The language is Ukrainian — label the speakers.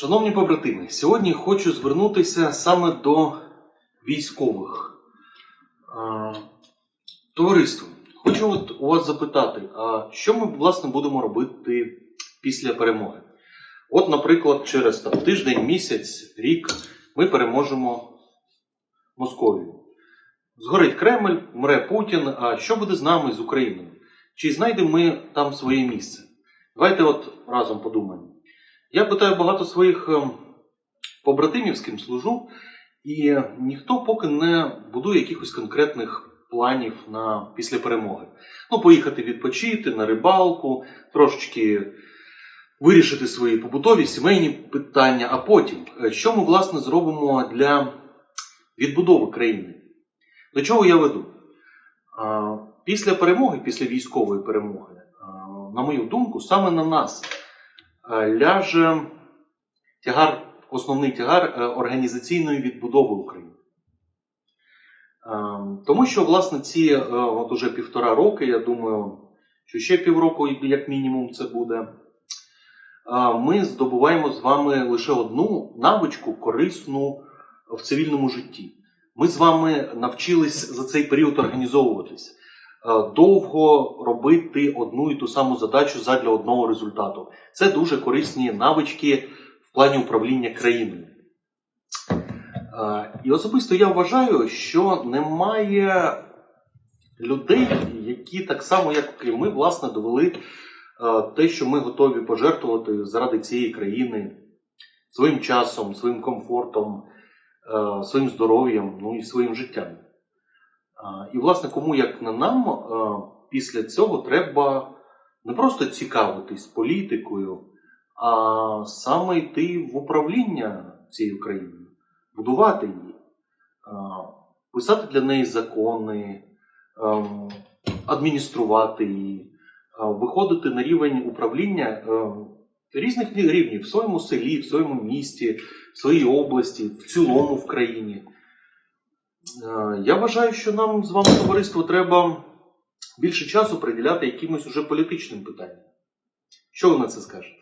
Speaker 1: Шановні побратими, сьогодні хочу звернутися саме до військових. Товариство, хочу от у вас запитати, а що ми власне будемо робити після перемоги? От, наприклад, через там, тиждень, місяць, рік ми переможемо Московію. Згорить Кремль, мре Путін. А що буде з нами, з Україною? Чи знайдемо ми там своє місце? Давайте от разом подумаємо. Я питаю багато своїх ем, побратимів, з ким служу, і ніхто поки не будує якихось конкретних планів на після перемоги. Ну, поїхати відпочити на рибалку, трошечки вирішити свої побутові сімейні питання, а потім, е, що ми власне зробимо для відбудови країни. До чого я веду? Після перемоги, після військової перемоги, на мою думку, саме на нас ляже тягар, основний тягар е, організаційної відбудови України. Тому що, власне, ці е, от уже півтора роки, я думаю, що ще півроку, як мінімум, це буде. Ми здобуваємо з вами лише одну навичку корисну в цивільному житті. Ми з вами навчились за цей період організовуватись, е, довго робити одну і ту саму задачу задля одного результату. Це дуже корисні навички в плані управління країною. Е, І особисто я вважаю, що немає людей, які так само, як і ми, власне, довели е, те, що ми готові пожертвувати заради цієї країни своїм часом, своїм комфортом е, своїм здоров'ям, ну і своїм життям. І, власне, кому як не нам, після цього треба не просто цікавитись політикою, а саме йти в управління цією країною, будувати її, писати для неї закони, адмініструвати її, виходити на рівень управління різних рівнів в своєму селі, в своєму місті, в своїй області, в цілому в країні. Е, Я вважаю, що нам з вами, товариство, треба більше часу приділяти якимось уже політичним питанням. Що ви на це скажете?